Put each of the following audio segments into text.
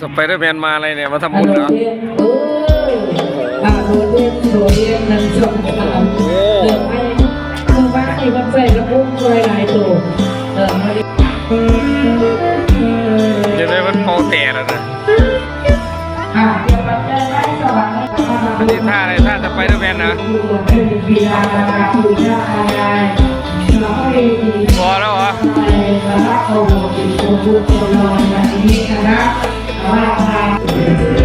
สไปเดอร์แมนมาอะไรเนี่ยมาทำบุญเหรอเอออ่าโดดเด่นโดดเด่นหนึ่งสองสามเออไปมือบ้านนี่มันใส่กระปุกไว้หลายตัวเออมาดิเดี๋ยวได้มันเป่าแต่แล้วนะอ่าเดี๋ยวมันจะได้สว่างอันนี้ท่าอะไรท่าสไปเดอร์แมนนะ ทา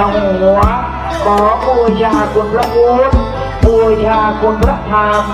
อหัว ขอบูชาคุณพระพุทธบูชาคุณพระธรรม